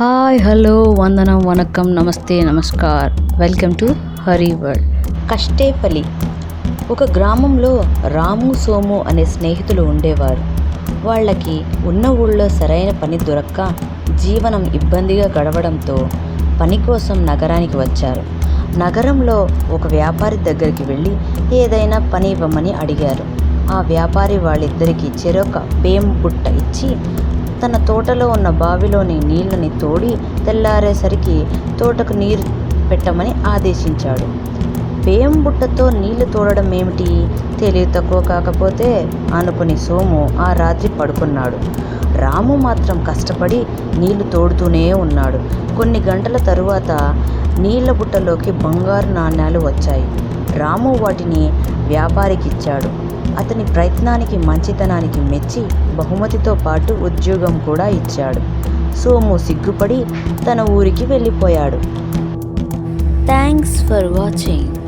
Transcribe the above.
Hi hello వందనం వనకం నమస్తే namaskar welcome to Hari world Kashtepalli. ఒక గ్రామంలో రాము సోము అనే స్నేహితులు ఉండేవారు. వాళ్ళకి ఉన్న ఊళ్ళో సరైన పని దొరక్క జీవనం ఇబ్బందిగా గడవడంతో పని కోసం నగరానికి వచ్చారు. నగరంలో ఒక వ్యాపారి దగ్గరికి వెళ్ళి ఏదైనా పని ఇవ్వమని అడిగారు. ఆ వ్యాపారి వాళ్ళిద్దరికీ చెరొక పేం బుట్ట ఇచ్చి తన తోటలో ఉన్న బావిలోని నీళ్ళని తోడి తెల్లారేసరికి తోటకు నీరు పెట్టమని ఆదేశించాడు. పేం బుట్టతో నీళ్ళు తోడడం ఏమిటి? తెలివి తక్కువ కాకపోతే అనుకుని సోము ఆ రాత్రి పడుకున్నాడు. రాము మాత్రం కష్టపడి నీళ్ళు తోడుతూనే ఉన్నాడు. కొన్ని గంటల తరువాత నీళ్ళ బుట్టలోకి బంగారు నాణ్యాలు వచ్చాయి. రాము వాటిని వ్యాపారికి ఇచ్చాడు అతని ప్రయత్నానికి మంచితనానికి మెచ్చి బహుమతితో పాటు ఉద్యోగం కూడా ఇచ్చాడు. సోము సిగ్గుపడి తన ఊరికి వెళ్ళిపోయాడు. Thanks for watching